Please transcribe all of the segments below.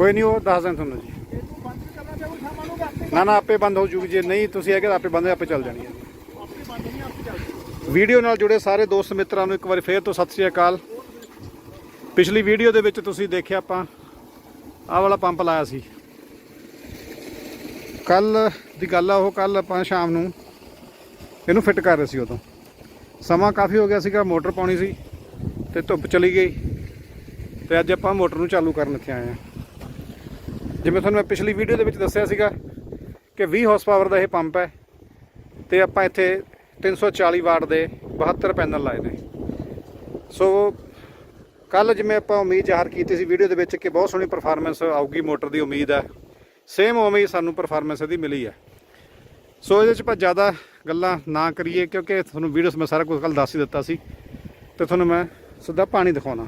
ਕੋਈ ਨਹੀਂ, ਉਹ ਦੱਸ ਦਿਆਂ ਤੁਹਾਨੂੰ ਜੀ। ਇਹ ਤੂੰ ਬੰਦ ਕਰਨਾ ਚਾਹੋ ਸ਼ਾਮਾਂ ਨੂੰ ਆਪੇ ਨਾ ਨਾ ਆਪੇ ਬੰਦ ਹੋ ਜੂਗੀ। ਜੇ ਨਹੀਂ ਤੁਸੀਂ ਹੈਗੇ ਤਾਂ ਆਪੇ ਬੰਦ, ਆਪੇ ਚੱਲ ਜਾਣੀ ਹੈ। ਆਪੇ ਬੰਦ ਨਹੀਂ ਆਪੇ ਚੱਲਦੀ ਵੀਡੀਓ ਨਾਲ ਜੁੜੇ ਸਾਰੇ ਦੋਸਤ ਮਿੱਤਰਾਂ ਨੂੰ ਇੱਕ ਵਾਰੀ ਫੇਰ ਤੋਂ ਸਤਿ ਸ੍ਰੀ ਅਕਾਲ। ਪਿਛਲੀ ਵੀਡੀਓ ਦੇ ਵਿੱਚ ਤੁਸੀਂ ਦੇਖਿਆ ਆਪਾਂ, ਆਹ ਵਾਲਾ ਪੰਪ ਲਾਇਆ ਸੀ। ਕੱਲ ਦੀ ਗੱਲ ਆ, ਉਹ ਕੱਲ ਆਪਾਂ ਸ਼ਾਮ ਨੂੰ ਇਹਨੂੰ ਫਿੱਟ ਕਰ ਰਹੇ ਸੀ ਉਦੋਂ। ਸਮਾਂ ਕਾਫੀ ਹੋ ਗਿਆ ਸੀਗਾ, ਮੋਟਰ ਪਾਉਣੀ ਸੀ ਤੇ ਧੁੱਪ ਚਲੀ ਗਈ ਤੇ ਅੱਜ ਆਪਾਂ ਮੋਟਰ ਨੂੰ ਚਾਲੂ ਕਰਨ ਇੱਥੇ ਆਏ ਆ ਜਿਵੇਂ ਤੁਹਾਨੂੰ ਮੈਂ ਪਿਛਲੀ ਵੀਡੀਓ ਦੇ ਵਿੱਚ ਦੱਸਿਆ ਸੀਗਾ ਕਿ 20 ਹਾਰਸ ਪਾਵਰ ਦਾ ਇਹ ਪੰਪ ਹੈ ਤੇ ਆਪਾਂ ਇੱਥੇ 340 ਵਾਟ ਦੇ 72 ਪੈਨਲ ਲਾਏ ਨੇ। ਸੋ ਕੱਲ ਜਿਵੇਂ ਆਪਾਂ ਉਮੀਦ ਜ਼ਾਹਰ ਕੀਤੀ ਸੀ ਵੀਡੀਓ ਦੇ ਵਿੱਚ ਕਿ ਬਹੁਤ ਸੋਹਣੀ ਪਰਫਾਰਮੈਂਸ ਆਊਗੀ, ਮੋਟਰ ਦੀ ਉਮੀਦ ਹੈ। ਸੇਮ ਉਵੇਂ ਹੀ ਸਾਨੂੰ ਪਰਫਾਰਮੈਂਸ ਇਹਦੀ ਮਿਲੀ ਹੈ। ਸੋ ਇਹਦੇ 'ਚ ਆਪਾਂ ਜ਼ਿਆਦਾ ਗੱਲਾਂ ਨਾ ਕਰੀਏ ਕਿਉਂਕਿ ਤੁਹਾਨੂੰ ਵੀਡੀਓਸ ਮੈਂ ਸਾਰਾ ਕੁਝ ਕੱਲ ਦੱਸ ਹੀ ਦਿੱਤਾ ਸੀ ਤੇ ਤੁਹਾਨੂੰ ਮੈਂ ਸਿੱਧਾ ਪਾਣੀ ਦਿਖਾਉਣਾ।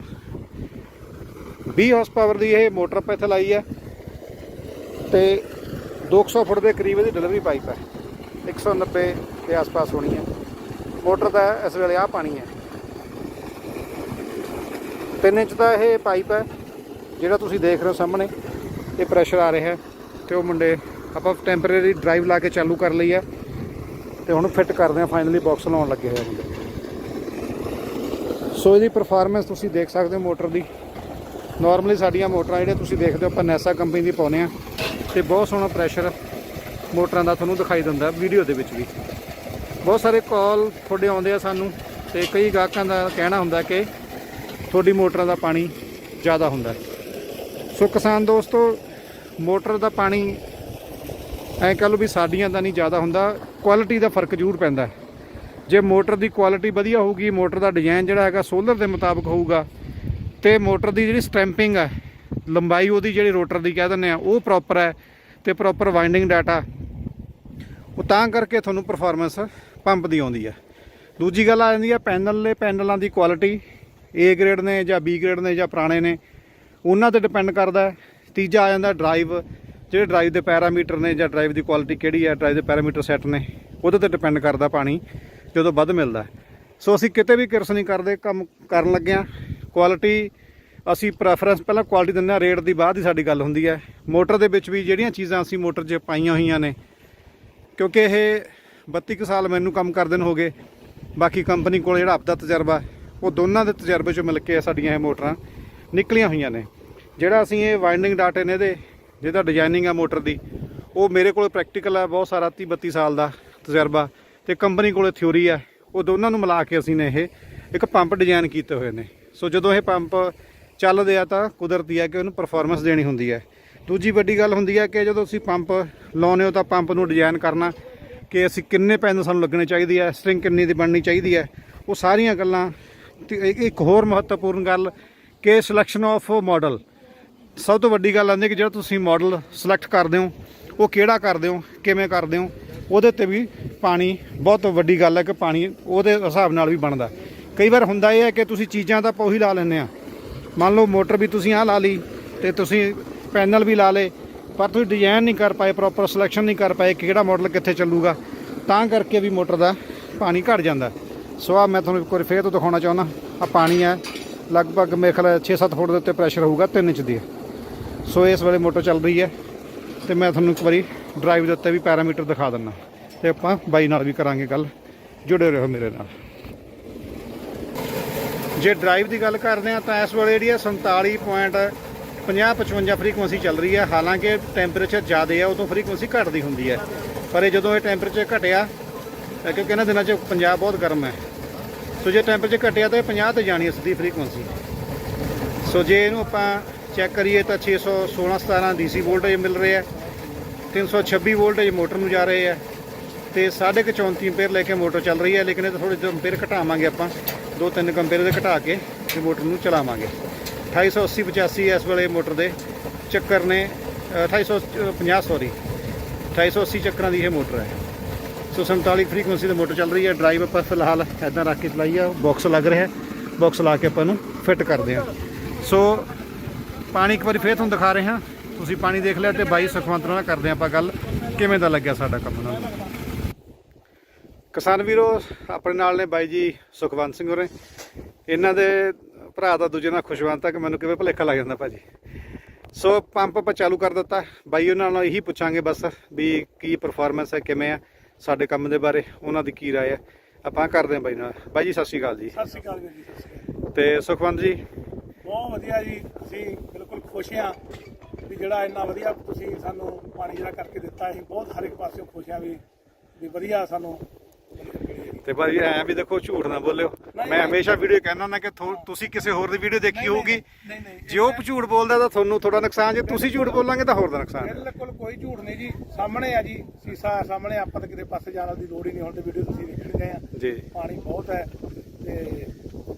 20 ਹਾਰਸ ਪਾਵਰ ਦੀ ਇਹ ਮੋਟਰ ਆਪਾਂ ਇੱਥੇ ਲਾਈ ਹੈ। ਤੇ 200 ਫੁੱਟ ਦੇ ਕਰੀਬ ਇਹਦੀ ਡਿਲੀਵਰੀ ਪਾਈਪ ਹੈ। 190 ਦੇ ਆਸ-ਪਾਸ ਹੋਣੀ ਹੈ। ਮੋਟਰ ਦਾ ਇਸ ਵੇਲੇ ਆ ਪਾਣੀ ਹੈ। 3 ਇੰਚ ਦਾ ਇਹ ਪਾਈਪ ਹੈ, ਜਿਹੜਾ ਤੁਸੀਂ ਦੇਖ ਰਹੇ ਹੋ ਸਾਹਮਣੇ। ਇਹ ਪ੍ਰੈਸ਼ਰ ਆ ਰਿਹਾ ਹੈ ਤੇ ਉਹ ਮੁੰਡੇ ਆਪਾਂ ਟੈਂਪਰੇਰੀ ਡਰਾਈਵ ਲਾ ਕੇ ਚਾਲੂ ਕਰ ਲਈ ਹੈ ਤੇ ਹੁਣ ਫਿੱਟ ਕਰਦੇ ਆ ਫਾਈਨਲੀ ਬਾਕਸ ਲਾਉਣ ਲੱਗੇ ਹੋਏ ਮੁੰਡੇ। ਸੋ ਇਹਦੀ ਪਰਫਾਰਮੈਂਸ ਤੁਸੀਂ ਦੇਖ ਸਕਦੇ ਹੋ ਮੋਟਰ ਦੀ। ਨਾਰਮਲੀ ਸਾਡੀਆਂ ਮੋਟਰਾਂ ਜਿਹੜੇ ਤੁਸੀਂ ਦੇਖਦੇ ਹੋ, ਆਪਾਂ ਨੈਸਾ ਕੰਪਨੀ ਦੀ ਪਾਉਂਦੇ ਆ ਤੇ ਬਹੁਤ ਸੋਹਣਾ ਪ੍ਰੈਸ਼ਰ ਮੋਟਰਾਂ ਦਾ ਤੁਹਾਨੂੰ ਦਿਖਾਈ ਦਿੰਦਾ ਵੀਡੀਓ ਦੇ ਵਿੱਚ ਵੀ। ਬਹੁਤ ਸਾਰੇ ਕਾਲ ਤੁਹਾਡੇ ਆਉਂਦੇ ਆ ਸਾਨੂੰ ਤੇ ਕਈ ਗਾਹਕਾਂ ਦਾ ਕਹਿਣਾ ਹੁੰਦਾ ਕਿ ਤੁਹਾਡੀ ਮੋਟਰਾਂ ਦਾ ਪਾਣੀ ਜ਼ਿਆਦਾ ਹੁੰਦਾ ਸੋ ਕਿਸਾਨ ਦੋਸਤੋ, ਮੋਟਰ ਦਾ ਪਾਣੀ ਐਂ ਕਹ ਲਓ ਵੀ ਸਾਡੀਆਂ ਦਾ ਨਹੀਂ ਜ਼ਿਆਦਾ ਹੁੰਦਾ ਕੁਆਲਿਟੀ ਦਾ ਫ਼ਰਕ ਜ਼ਰੂਰ ਪੈਂਦਾ ਜੇ ਮੋਟਰ ਦੀ ਕੁਆਲਿਟੀ ਵਧੀਆ ਹੋਊਗੀ, ਮੋਟਰ ਦਾ ਡਿਜ਼ਾਈਨ ਜਿਹੜਾ ਹੈਗਾ ਸੋਲਰ ਦੇ ਮੁਤਾਬਕ ਹੋਊਗਾ ਤੇ ਮੋਟਰ ਦੀ ਜਿਹੜੀ ਸਟੈਂਪਿੰਗ ਹੈ ਲੰਬਾਈ ਉਹਦੀ ਜਿਹੜੀ ਰੋਟਰ ਦੀ ਕਹਿ ਦਿੰਦੇ ਆ, ਉਹ ਪ੍ਰੋਪਰ ਹੈ ਤੇ ਪ੍ਰੋਪਰ ਵਾਈਂਡਿੰਗ ਡਾਟਾ ਉਹ ਤਾਂ ਕਰਕੇ ਤੁਹਾਨੂੰ ਪਰਫਾਰਮੈਂਸ ਪੰਪ ਦੀ ਆਉਂਦੀ ਹੈ ਦੂਜੀ ਗੱਲ ਆ ਜਾਂਦੀ ਹੈ ਪੈਨਲ ਨੇ ਪੈਨਲਾਂ ਦੀ ਕੁਆਲਿਟੀ A ਗ੍ਰੇਡ ਨੇ ਜਾਂ B ਗ੍ਰੇਡ ਨੇ ਜਾਂ ਪੁਰਾਣੇ ਨੇ, ਉਹਨਾਂ ਤੇ ਡਿਪੈਂਡ ਕਰਦਾ ਤੀਜਾ ਆ ਜਾਂਦਾ ਡਰਾਈਵ ਜਿਹੜੇ ਡਰਾਈਵ ਦੇ ਪੈਰਾਮੀਟਰ ਨੇ ਜਾਂ ਡਰਾਈਵ ਦੀ ਕੁਆਲਿਟੀ ਕਿਹੜੀ ਹੈ ਡਰਾਈਵ ਦੇ ਪੈਰਾਮੀਟਰ ਸੈੱਟ ਨੇ, ਉਹਦੇ ਤੇ ਡਿਪੈਂਡ ਕਰਦਾ ਪਾਣੀ, ਜਦੋਂ ਵੱਧ ਮਿਲਦਾ। ਸੋ ਅਸੀਂ ਕਿਤੇ ਵੀ ਕਿਰਸ ਨਹੀਂ ਕਰਦੇ, ਕੰਮ ਕਰਨ ਲੱਗਿਆਂ ਕੁਆਲਿਟੀ ਅਸੀਂ ਪ੍ਰੈਫਰੈਂਸ ਪਹਿਲਾਂ ਕੁਆਲਿਟੀ ਦਿੰਦੇ ਹਾਂ ਰੇਟ ਦੀ ਬਾਅਦ ਹੀ ਸਾਡੀ ਗੱਲ ਹੁੰਦੀ ਹੈ। ਮੋਟਰ ਦੇ ਵਿੱਚ ਵੀ ਜਿਹੜੀਆਂ ਚੀਜ਼ਾਂ ਅਸੀਂ ਮੋਟਰ 'ਚ ਪਾਈਆਂ ਹੋਈਆਂ ਨੇ, ਕਿਉਂਕਿ ਇਹ 32 ਕੁ ਸਾਲ ਮੈਨੂੰ ਕੰਮ ਕਰਦੇ ਨੂੰ ਹੋ ਗਏ, ਬਾਕੀ ਕੰਪਨੀ ਕੋਲ ਜਿਹੜਾ ਆਪਦਾ ਤਜਰਬਾ, ਉਹ ਦੋਨਾਂ ਦੇ ਤਜਰਬੇ 'ਚੋਂ ਮਿਲ ਕੇ ਸਾਡੀਆਂ ਇਹ ਮੋਟਰਾਂ ਨਿਕਲੀਆਂ ਹੋਈਆਂ ਨੇ। ਜਿਹੜਾ ਅਸੀਂ ਇਹ ਵਾਈਂਡਿੰਗ ਡਾਟੇ ਨੇ ਇਹਦੇ, ਜਿਹਦਾ ਡਿਜ਼ਾਈਨਿੰਗ ਆ ਮੋਟਰ ਦੀ, ਉਹ ਮੇਰੇ ਕੋਲ ਪ੍ਰੈਕਟੀਕਲ ਹੈ ਬਹੁਤ ਸਾਰਾ 30 32 ਸਾਲ ਦਾ ਤਜਰਬਾ ਤੇ ਕੰਪਨੀ ਕੋਲੇ ਥਿਉਰੀ ਹੈ ਉਹ ਦੋਨਾਂ ਨੂੰ ਮਿਲਾ ਕੇ ਅਸੀਂ ਨੇ ਇਹ ਇੱਕ ਪੰਪ ਡਿਜ਼ਾਈਨ ਕੀਤੇ ਹੋਏ ਨੇ। ਸੋ ਜਦੋਂ ਇਹ ਪੰਪ ਚੱਲਦੇ ਆ ਤਾਂ ਕੁਦਰਤੀ ਹੈ ਕਿ ਉਹਨੂੰ ਪਰਫਾਰਮੈਂਸ ਦੇਣੀ ਹੁੰਦੀ ਹੈ। ਦੂਜੀ ਵੱਡੀ ਗੱਲ ਹੁੰਦੀ ਹੈ ਕਿ ਜਦੋਂ ਤੁਸੀਂ ਪੰਪ ਲਾਉਨੇ ਹੋ ਤਾਂ ਪੰਪ ਨੂੰ ਡਿਜ਼ਾਈਨ ਕਰਨਾ ਕਿ ਅਸੀਂ ਕਿੰਨੇ ਪੈਨ ਸਾਨੂੰ ਲੱਗਣੇ ਚਾਹੀਦੀ ਹੈ ਸਟ੍ਰਿੰਗ ਕਿੰਨੀ ਦੀ ਬਣਨੀ ਚਾਹੀਦੀ ਹੈ ਉਹ ਸਾਰੀਆਂ ਗੱਲਾਂ ਤੇ ਇੱਕ- ਹੋਰ ਮਹੱਤਵਪੂਰਨ ਗੱਲ ਕਿ ਸਿਲੈਕਸ਼ਨ ਆਫ ਮਾਡਲ ਸਭ ਤੋਂ ਵੱਡੀ ਗੱਲ ਆਉਂਦੀ ਹੈ ਕਿ ਜਿਹੜਾ ਤੁਸੀਂ ਮਾਡਲ ਸਿਲੈਕਟ ਕਰਦੇ ਹੋ, ਉਹ ਕਿਹੜਾ ਕਰਦੇ ਹੋ, ਕਿਵੇਂ ਕਰਦੇ ਹੋ, ਉਹਦੇ ਤੇ ਵੀ ਪਾਣੀ, ਬਹੁਤ ਵੱਡੀ ਗੱਲ ਹੈ ਕਿ ਪਾਣੀ ਉਹਦੇ ਹਿਸਾਬ ਨਾਲ ਵੀ ਬਣਦਾ। ਕਈ ਵਾਰ ਹੁੰਦਾ ਇਹ ਹੈ ਕਿ ਤੁਸੀਂ ਚੀਜ਼ਾਂ ਤਾਂ ਆਪਾਂ ਉਹੀ ਲਾ ਲੈਂਦੇ ਆ। ਮੰਨ ਲਓ ਮੋਟਰ ਵੀ ਤੁਸੀਂ ਆਹ ਲਾ ਲਈ ਤੇ ਤੁਸੀਂ ਪੈਨਲ ਵੀ ਲਾ ਲੇ ਪਰ ਤੁਸੀਂ ਡਿਜ਼ਾਈਨ ਨਹੀਂ ਕਰ ਪਾਏ ਪ੍ਰੋਪਰ ਸਿਲੈਕਸ਼ਨ ਨਹੀਂ ਕਰ ਪਾਏ ਕਿ ਕਿਹੜਾ ਮਾਡਲ ਕਿੱਥੇ ਚੱਲੂਗਾ, ਤਾਂ ਕਰਕੇ ਵੀ ਮੋਟਰ ਦਾ ਪਾਣੀ ਘਟ ਜਾਂਦਾ। ਸੋ ਆ ਮੈਂ ਤੁਹਾਨੂੰ ਇੱਕ ਵਾਰੀ ਫੇਰ ਤੋਂ ਦਿਖਾਉਣਾ ਚਾਹੁੰਦਾ ਆ ਪਾਣੀ ਹੈ, ਲਗਭਗ ਮੇਰੇ ਖਿਆਲ 6-7 ਫੁੱਟ ਦੇ ਉੱਤੇ ਪ੍ਰੈਸ਼ਰ ਹੋਊਗਾ 3 ਇੰਚ ਦੀ ਸੋ ਇਸ ਵੇਲੇ ਮੋਟਰ ਚੱਲ ਰਹੀ ਹੈ ਤੇ ਮੈਂ ਤੁਹਾਨੂੰ ਇੱਕ ਵਾਰੀ ਡਰਾਈਵ ਦੇ ਉੱਤੇ ਵੀ ਪੈਰਾਮੀਟਰ ਦਿਖਾ ਦਿੰਦਾ। ਤੇ ਆਪਾਂ ਬਾਈ ਨਾਲ ਵੀ ਕਰਾਂਗੇ ਗੱਲ, ਜੁੜੇ ਰਹੋ ਮੇਰੇ ਨਾਲ। ਜੇ ਡਰਾਈਵ ਦੀ ਗੱਲ ਕਰਦੇ ਆ ਤਾਂ ਇਸ ਵੇਲੇ ਜਿਹੜੀ ਹੈ 47.50-55 ਫ੍ਰੀਕੁਐਂਸੀ ਚੱਲ ਰਹੀ ਹੈ ਹਾਲਾਂਕਿ ਟੈਂਪਰੇਚਰ ਜ਼ਿਆਦਾ ਆ, ਉਦੋਂ ਫ੍ਰੀਕੁਐਂਸੀ ਘਟਦੀ ਹੁੰਦੀ ਹੈ ਪਰ ਇਹ ਜਦੋਂ ਇਹ ਟੈਂਪਰੇਚਰ ਘਟਿਆ, ਇਹ ਕਿਉਂਕਿ ਇਹਨਾਂ ਦਿਨਾਂ 'ਚ ਪੰਜਾਬ ਬਹੁਤ ਗਰਮ ਹੈ। ਸੋ ਜੇ ਟੈਂਪਰੇਚਰ ਘਟਿਆ ਤਾਂ ਇਹ 50 ਤੇ ਜਾਣੀ ਹੈ ਸਿੱਧੀ ਫ੍ਰੀਕੁਐਂਸੀ ਸੋ ਜੇ ਇਹਨੂੰ ਆਪਾਂ ਚੈੱਕ ਕਰੀਏ ਤਾਂ 616 17 ਡੀਸੀ ਵੋਲਟੇਜ ਮਿਲ ਰਿਹਾ ਹੈ 326 ਵੋਲਟੇਜ ਮੋਟਰ ਨੂੰ ਜਾ ਰਹੇ ਹੈ ਤੇ 34 ਐਂਪੀਅਰ ਲੈ ਕੇ ਮੋਟਰ ਚੱਲ ਰਹੀ ਹੈ ਲੇਕਿਨ ਇਹ ਥੋੜੇ ਜਿਹੇ ਐਂਪੀਅਰ ਘਟਾਵਾਂਗੇ ਆਪਾਂ। ਦੋ ਤਿੰਨ ਕੰਪੇਅਰ ਦੇ ਘਟਾ ਕੇ ਤੇ ਮੋਟਰ ਨੂੰ ਚਲਾਵਾਂਗੇ। 2880 85 ਇਸ ਵੇਲੇ ਮੋਟਰ ਦੇ ਚੱਕਰ ਨੇ ਅ, 2850 ਸੌਰੀ। 2880 ਚੱਕਰਾਂ ਦੀ ਇਹ ਮੋਟਰ ਹੈ। ਸੋ 47 ਫ੍ਰੀਕੁਐਂਸੀ ਤੇ ਮੋਟਰ ਚੱਲ ਰਹੀ ਹੈ। ਡਰਾਈਵ ਆਪਾਂ ਫਿਲਹਾਲ ਐਦਾਂ ਰੱਖ ਕੇ ਚਲਾਈ ਆ ਬਾਕਸ ਲੱਗ ਰਿਹਾ ਬਾਕਸ ਲਾ ਕੇ ਆਪਾਂ ਨੂੰ ਫਿੱਟ ਕਰਦੇ ਹਾਂ। ਸੋ ਪਾਣੀ ਇੱਕ ਵਾਰੀ ਫੇਰ ਤੁਹਾਨੂੰ ਦਿਖਾ ਰਹੇ ਹਾਂ। ਤੁਸੀਂ ਪਾਣੀ ਦੇਖ ਲਿਆ ਤੇ ਬਾਈ ਸੁਖਵੰਤ ਨਾਲ ਕਰਦੇ ਹਾਂ ਆਪਾਂ ਗੱਲ। ਕਿਵੇਂ ਦਾ ਲੱਗਿਆ ਸਾਡਾ ਕੰਮ ਨਾਲ ਕਿਸਾਨ ਵੀਰੋ ਆਪਣੇ ਨਾਲ ਨੇ ਬਾਈ ਜੀ ਸੁਖਵੰਤ ਸਿੰਘ ਹੋਰੇ। ਇਹਨਾਂ ਦੇ ਭਰਾ ਦਾ ਦੂਜੇ ਨਾਲ ਖੁਸ਼ਵੰਤ ਆ ਕਿ ਮੈਨੂੰ ਕਿਵੇਂ ਭੁਲੇਖਾ ਲੱਗ ਜਾਂਦਾ ਭਾਜੀ। ਸੋ ਪੰਪ ਆਪਾਂ ਚਾਲੂ ਕਰ ਦਿੱਤਾ। ਬਾਈ ਉਹਨਾਂ ਨਾਲ ਇਹੀ ਪੁੱਛਾਂਗੇ ਬਸ ਵੀ ਕੀ ਪਰਫਾਰਮੈਂਸ ਹੈ ਕਿਵੇਂ ਆ ਸਾਡੇ ਕੰਮ ਦੇ ਬਾਰੇ ਉਹਨਾਂ ਦੀ ਕੀ ਰਾਏ ਹੈ। ਆਪਾਂ ਕਰਦੇ ਹਾਂ ਬਾਈ ਨਾਲ। ਬਾਈ ਜੀ ਸਤਿ ਸ਼੍ਰੀ ਅਕਾਲ ਜੀ। ਸਤਿ ਸ਼੍ਰੀ ਅਕਾਲ ਜੀ ਸਤਿ ਸ਼੍ਰੀ ਅਕਾਲ। ਤੇ ਸੁਖਵੰਤ ਜੀ? ਬਹੁਤ ਵਧੀਆ ਜੀ ਅਸੀਂ ਬਿਲਕੁਲ ਖੁਸ਼ ਹਾਂ ਵੀ ਜਿਹੜਾ ਇੰਨਾ ਵਧੀਆ ਤੁਸੀਂ ਸਾਨੂੰ ਪਾਣੀ ਜਿਹੜਾ ਕਰਕੇ ਦਿੱਤਾ ਅਸੀਂ ਬਹੁਤ ਹਰ ਇੱਕ ਪਾਸਿਓਂ ਖੁਸ਼ ਹਾਂ ਵੀ ਵੀ ਵਧੀਆ ਸਾਨੂੰ ਤੇ ਬਾਈ ਐ ਵੀ ਦੇਖੋ ਝੂਠ ਨਾ ਬੋਲਿਓ। ਮੈਂ। ਹਮੇਸ਼ਾ ਵੀਡੀਓ ਕਹਿੰਦਾ ਨਾ ਕਿ ਤੁਸੀਂ ਕਿਸੇ ਹੋਰ ਦੀ ਵੀਡੀਓ ਦੇਖੀ ਹੋਊਗੀ। ਜੇ ਉਹ ਝੂਠ ਬੋਲਦਾ ਤਾਂ ਤੁਹਾਨੂੰ ਥੋੜਾ ਨੁਕਸਾਨ ਜੇ ਤੁਸੀਂ ਝੂਠ ਬੋਲਾਂਗੇ ਤਾਂ ਹੋਰ ਦਾ ਨੁਕਸਾਨ ਬਿਲਕੁਲ ਕੋਈ ਝੂਠ ਨਹੀਂ ਜੀ। ਸਾਹਮਣੇ ਆ ਜੀ ਸੀਸਾ ਸਾਹਮਣੇ ਆਪਾਂ ਤਾਂ ਕਿਤੇ ਪਾਸੇ ਜਾਣ ਦੀ ਲੋੜ ਹੀ ਨਹੀਂ ਹੁਣ ਤੇ ਵੀਡੀਓ ਤੁਸੀਂ ਦੇਖਣ ਗਏ ਆ। ਜੀ। ਪਾਣੀ ਬਹੁਤ ਹੈ ਤੇ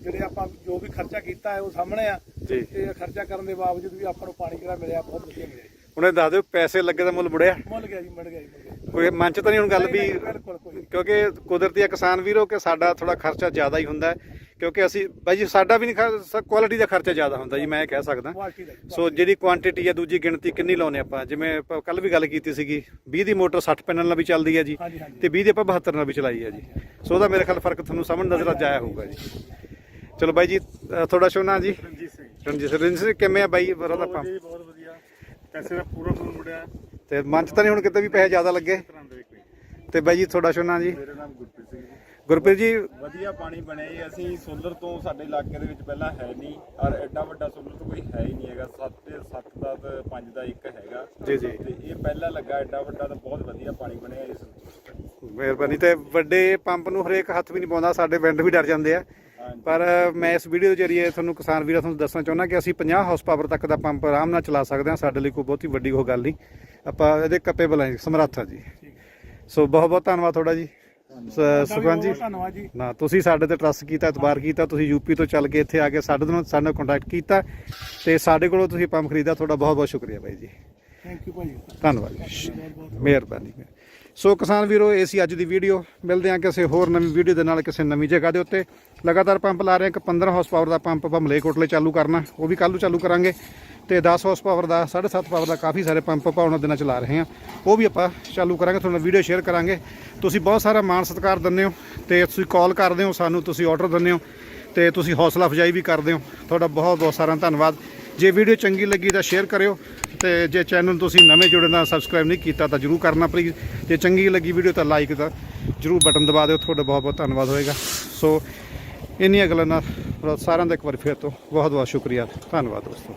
ਜਿਹੜੇ ਆਪਾਂ ਜੋ ਵੀ ਖਰਚਾ ਕੀਤਾ ਹੈ ਉਹ ਸਾਹਮਣੇ ਆ। ਤੇ ਖਰਚਾ ਕਰਨ ਦੇ ਬਾਵਜੂਦ ਵੀ ਆਪਾਂ ਨੂੰ ਪਾਣੀ ਜਿਹੜਾ ਮਿਲਿਆ ਬਹੁਤ ਵਧੀਆ ਮਿਲਿਆ। ਉਹਨੇ ਦੱਸ ਦਿਓ ਪੈਸੇ ਲੱਗੇ ਦਾ ਮੁੱਲ ਮੁੜਿਆ। ਮੁੱਲ ਗਿਆ ਜੀ ਮਿਲ ਗਿਆ ਜੀ ਗਿਆ ਕੋਈ ਮਨ ਚ ਤਾਂ ਨਹੀਂ ਹੁਣ ਗੱਲ ਵੀ ਨਹੀਂ, ਨਹੀਂ, ਬਿਲਕੁਲ ਕੋਈ ਨਹੀਂ। ਕਿਉਂਕਿ ਕੁਦਰਤੀ ਆ ਕਿਸਾਨ ਵੀਰੋ ਕਿ ਸਾਡਾ ਥੋੜਾ ਖਰਚਾ ਜ਼ਿਆਦਾ ਹੀ ਹੁੰਦਾ ਹੈ। ਕਿਉਂਕਿ ਅਸੀਂ ਬਾਈ ਜੀ ਸਾਡਾ ਵੀ ਨਹੀਂ ਕੁਆਲਿਟੀ ਦਾ ਖਰਚਾ ਜ਼ਿਆਦਾ ਹੁੰਦਾ ਜੀ ਮੈਂ ਇਹ ਕਹਿ ਸਕਦਾ। ਕੁਆਲਿਟੀ ਦਾ ਜੀ, ਸੋ ਜਿਹੜੀ ਕੁਆਂਟੀਟੀ ਆ ਦੂਜੀ ਗਿਣਤੀ ਕਿੰਨੀ ਲਾਉਨੇ ਆਪਾਂ? ਜਿਵੇਂ ਕੱਲ ਵੀ ਗੱਲ ਕੀਤੀ ਸੀਗੀ 20 ਦੀ ਮੋਟਰ 60 ਪੈਨਲ ਨਾਲ ਵੀ ਚੱਲਦੀ ਹੈ ਜੀ ਹਾਂਜੀ ਹਾਂਜੀ। ਤੇ 20 ਦੀ ਆਪਾਂ 72 ਨਾਲ ਵੀ ਚਲਾਈ ਹੈ ਜੀ। ਸੋ ਉਹਦਾ ਮੇਰੇ ਖਿਆਲ ਫ਼ਰਕ ਤੁਹਾਨੂੰ ਸਮਝ ਨਜ਼ਰ ਆ ਜਾਇਆ ਹੋਊਗਾ ਜੀ। ਚਲੋ ਬਾਈ ਜੀ ਅ, ਤੁਹਾਡਾ ਸ਼ੋਨਾ ਜੀ? ਰਣਜੀਤ ਸਿੰਘ। ਰਣਜੀਤ ਸਿੰਘ। ਰਣਜੀਤ ਸਿੰਘ ਕਿਵੇਂ ਆ ਬਾਈ? ਬਰੋ ਦਾ ਬਹੁਤ ਪੰਪ ਬਹੁਤ ਪੈਸੇ ਦਾ ਪੂਰਾ ਫੁੱਲ ਮੁੜਿਆ। ਤੇ ਮਨ ਚ ਤਾਂ ਨਹੀਂ ਹੁਣ ਕਿਤੇ ਵੀ ਪੈਸੇ ਜ਼ਿਆਦਾ ਲੱਗੇ? ਤਰ੍ਹਾਂ ਦੇ ਕੋਈ ਤੇ ਬਾਈ ਜੀ ਤੁਹਾਡਾ ਸ਼ੋਨਾ ਜੀ? ਮੇਰਾ ਨਾਮ ਗੁਰਪ੍ਰੀਤ ਸਿੰਘ ਜੀ। ਗੁਰਪ੍ਰੀਤ ਜੀ। ਵਧੀਆ ਪਾਣੀ ਬਣਿਆ ਜੀ। ਅਸੀਂ ਸੋਲਰ ਤੋਂ ਸਾਡੇ ਇਲਾਕੇ ਦੇ ਵਿੱਚ ਪਹਿਲਾਂ ਹੈ ਨਹੀਂ। ਔਰ ਐਡਾ ਵੱਡਾ ਸੋਲਰ ਤੋਂ ਕੋਈ ਹੈ ਹੀ ਨਹੀਂ ਹੈਗਾ। 7 ਤੇ 7 ਦਾ ਤੇ 5 ਦਾ ਇੱਕ ਹੈਗਾ। ਜੀ ਜੀ। ਤੇ ਇਹ ਪਹਿਲਾਂ ਲੱਗਾ ਐਡਾ ਵੱਡਾ ਤਾਂ ਬਹੁਤ ਵਧੀਆ ਪਾਣੀ ਬਣਿਆ ਇਸ ਮਿਹਰਬਾਨੀ। ਤੇ ਵੱਡੇ ਪੰਪ ਨੂੰ ਹਰੇਕ ਹੱਥ ਵੀ ਨਹੀਂ ਪਾਉਂਦਾ। ਸਾਡੇ ਪਿੰਡ ਵੀ ਡਰ ਜਾਂਦੇ ਆ। ਪਰ ਮੈਂ ਇਸ ਵੀਡੀਓ ਦੇ ਜਰੀਏ ਤੁਹਾਨੂੰ ਕਿਸਾਨ ਵੀਰਾਂ ਤੁਹਾਨੂੰ ਦੱਸਣਾ ਚਾਹੁੰਦਾ ਕਿ ਅਸੀਂ 50 ਹਾਰਸ ਪਾਵਰ ਤੱਕ ਦਾ ਪੰਪ ਆਰਾਮ ਨਾਲ ਚਲਾ ਸਕਦੇ ਹਾਂ। ਸਾਡੇ ਲਈ ਕੋਈ ਬਹੁਤੀ ਵੱਡੀ ਉਹ ਗੱਲ ਨਹੀਂ। ਆਪਾਂ ਇਹਦੇ ਕੈਪੇਬਲ ਹਾਂ ਜੀ, ਸਮਰੱਥ ਹਾਂ ਜੀ। ਸੋ ਬਹੁਤ ਬਹੁਤ ਧੰਨਵਾਦ ਤੁਹਾਡਾ ਜੀ। ਸੁਖਵੰਤ ਜੀ। ਧੰਨਵਾਦ ਜੀ। ਨਾ ਤੁਸੀਂ ਸਾਡੇ ਤੇ ਟਰਸਟ ਕੀਤਾ ਇਤਬਾਰ ਕੀਤਾ ਤੁਸੀਂ ਯੂਪੀ ਤੋਂ ਚੱਲ ਕੇ ਇੱਥੇ ਆ ਕੇ ਸਾਡੇ ਨਾਲ ਸਾਡੇ ਨਾਲ ਕੰਟੈਕਟ ਕੀਤਾ ਤੇ ਸਾਡੇ ਕੋਲੋਂ ਤੁਸੀਂ ਪੰਪ ਖਰੀਦਾ ਤੁਹਾਡਾ ਬਹੁਤ ਬਹੁਤ ਸ਼ੁਕਰੀਆ ਬਾਈ ਜੀ। ਥੈਂਕ ਯੂ ਭਾਜੀ। ਧੰਨਵਾਦ ਮਿਹਰਬਾਨੀ ਸੋ ਕਿਸਾਨ ਵੀਰੋ, ਇਹ ਸੀ ਅੱਜ ਦੀ ਵੀਡੀਓ। ਮਿਲਦੇ ਹਾਂ ਕਿਸੇ ਹੋਰ ਨਵੀਂ ਵੀਡੀਓ ਦੇ ਨਾਲ ਕਿਸੇ ਨਵੀਂ ਜਗ੍ਹਾ ਦੇ ਉੱਤੇ। ਲਗਾਤਾਰ ਪੰਪ ਲਾ ਰਹੇ ਹਾਂ, ਇੱਕ 15 ਹਾਰਸ ਪਾਵਰ ਦਾ ਪੰਪ ਆਪਾਂ ਮਲੇਕੋਟਲੇ ਚਾਲੂ ਕਰਨਾ। ਉਹ ਵੀ ਕੱਲ੍ਹ ਨੂੰ ਚਾਲੂ ਕਰਾਂਗੇ। ਤੇ 10 ਹਾਰਸ ਪਾਵਰ ਦਾ 7.5 ਪਾਵਰ ਦਾ ਕਾਫੀ ਸਾਰੇ ਪੰਪ ਆਪਾਂ ਉਹਨਾਂ ਦਿਨਾਂ ਚਲਾ ਰਹੇ ਹਾਂ। ਉਹ ਵੀ ਆਪਾਂ ਚਾਲੂ ਕਰਾਂਗੇ ਤੁਹਾਨੂੰ ਵੀਡੀਓ ਸ਼ੇਅਰ ਕਰਾਂਗੇ। ਤੁਸੀਂ ਬਹੁਤ ਸਾਰਾ ਮਾਣ ਸਤਿਕਾਰ ਦਿੰਦੇ ਹੋ ਤੇ ਤੁਸੀਂ ਕਾਲ ਕਰਦੇ ਹੋ ਸਾਨੂੰ, ਤੁਸੀਂ ਆਰਡਰ ਦਿੰਦੇ ਹੋ ਤੇ ਤੁਸੀਂ ਹੌਸਲਾ ਅਫਜਾਈ ਵੀ ਕਰਦੇ ਹੋ। ਤੁਹਾਡਾ ਬਹੁਤ ਬਹੁਤ ਸਾਰਾ ਧੰਨਵਾਦ। ਜੇ ਵੀਡੀਓ ਚੰਗੀ ਲੱਗੀ ਤਾਂ ਸ਼ੇਅਰ ਕਰਿਓ। ਤੇ ਜੇ ਚੈਨਲ ਤੁਸੀਂ ਨਵੇਂ ਜੁੜੇ ਨਾਲ ਸਬਸਕ੍ਰਾਈਬ ਨਹੀਂ ਕੀਤਾ, ਤਾਂ ਜਰੂਰ ਕਰਨਾ ਪਲੀਜ਼ ਜੇ ਚੰਗੀ ਲੱਗੀ ਵੀਡੀਓ ਤਾਂ ਲਾਈਕ ਦਾ ਜਰੂਰ ਬਟਨ ਦਬਾ ਦਿਓ। ਤੁਹਾਡਾ ਬਹੁਤ ਬਹੁਤ ਧੰਨਵਾਦ ਹੋਏਗਾ। ਸੋ ਇੰਨੀਆਂ ਗੱਲਾਂ ਨਾਲ ਸਾਰਿਆਂ ਦਾ ਇੱਕ ਵਾਰ ਫਿਰ ਤੋਂ ਬਹੁਤ ਬਹੁਤ ਸ਼ੁਕਰੀਆ। ਧੰਨਵਾਦ ਦੋਸਤੋ।